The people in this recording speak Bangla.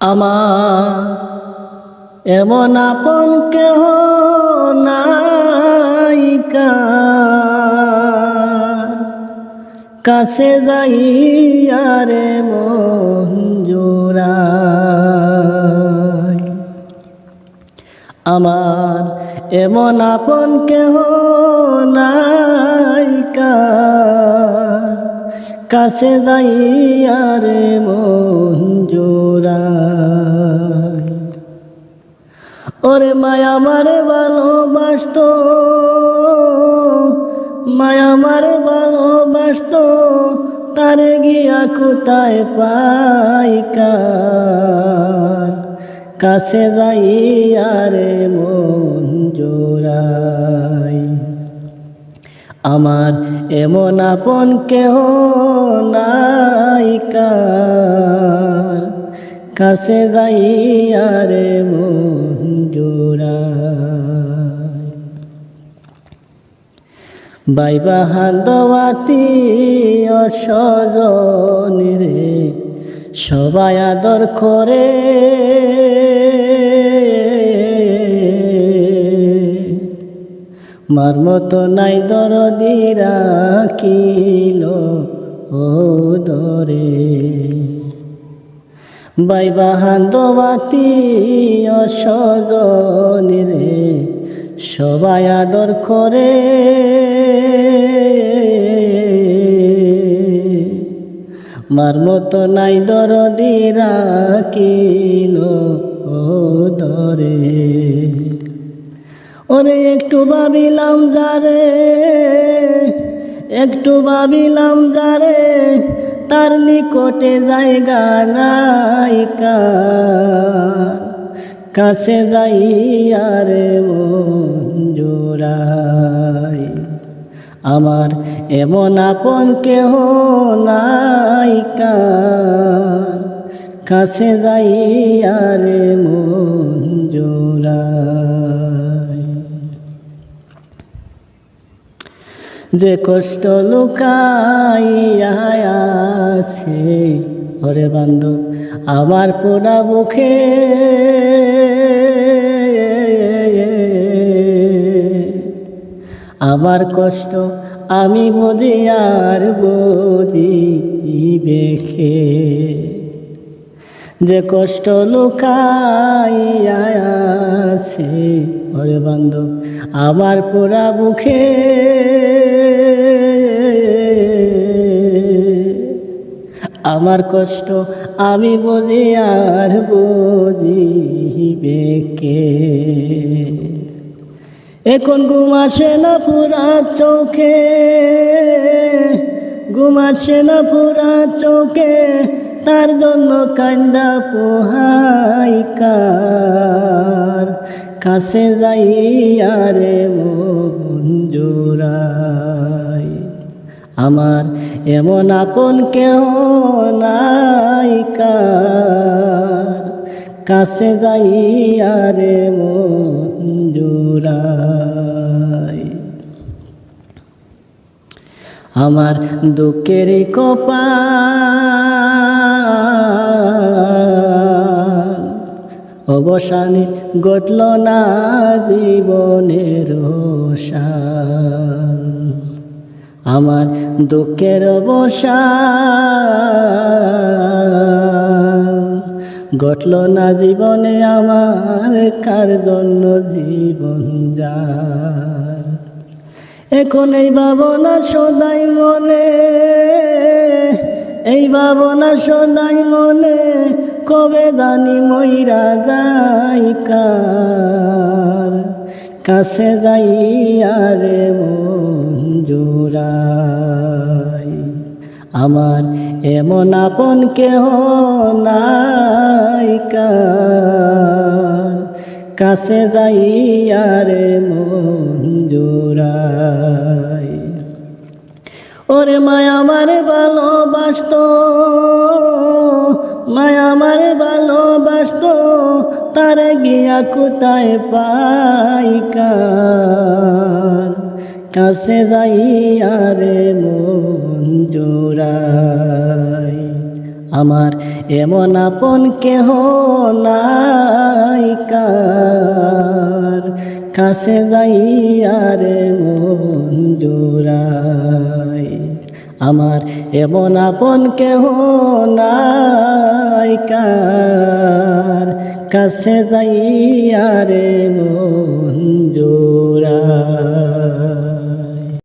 আমার। এমন আপন কেহ নাইকার কাছে যাই আরে মন আমার এমন আপন কেহ নাইকার কাছে যাই আরে মন জোড়ায়। ওরে মায়া মারে ভালোবাসত, মায়া মারে ভালোবাসত, তারে গিয়া কোথায় পাই কার কাছে যাই আরে মন জোড়াই আমার এমন আপন কেহ নাইকার কাছে যাই আরে মন বাইবা হান্দবাতি অসজনী রে, সবাই আদর করে। মার মতো নাই দরদি রাখিল, ও দরে। বাইবা হান্দবাতি অসজনী সবাই আদর করে। মার মতো নাই দরদি রাখিল, ও দরে। ওরে একটু ভাবিলাম যারে একটু ভাবিলাম যারে তার নিকটে জায়গা নাইকার কাছে যাই আরে মন জোড়াই, আমার এমন আপন কেহ নাই কাছে যাই আরে মন যে কষ্ট আছে। ওরে বান্ধব, আমার পোড়া মুখে আমার কষ্ট আমি বুঝি আর বুঝি বেখে। যে কষ্ট লুকাইয়া আছে, ওরে বান্ধব, আমার পোড়া বুখে আমার কষ্ট আমি বুঝি আর বুঝিবে কে? এখন ঘুম আসে না পুরা চোখে, ঘুম আসে না পুরা চোখে। তার জন্য কান্দা পোহাই কার? কাছে যাই আরে জোড়াই। আমার এমন আপন কেহ নাই কার? কাছে যাই আরে জোড়াই। আমার দুঃখের কপাল অবসানে ঘটল না জীবনের সাল আমার দুঃখের অবসান। ঘটল না জীবনে আমার, কার জন্য জীবন যার? এখন এই ভাবনা সদাই মনে এই ভাবনা সদাই মনে কবে জানি মইরা যাই কার? কাছে যাই আরে মন জোড়াই। আমার এমন আপন কেহ নাই কার? কাছে যাই আরে মন জোড়াই। ওরে মায়া মারে ভালোবাসত, মায়া মারে ভালোবাসত, তারে গিয়া কোথায় পাই কার কাছে যাই আরে মন জোড়াই, আমার এমন আপন কেহ নাই কার? কাছে যাইয়ার মন জোড়াই। আমার এমন আপন কেহ নাই কার কাছে যাইয়ারে মন জোড়াই।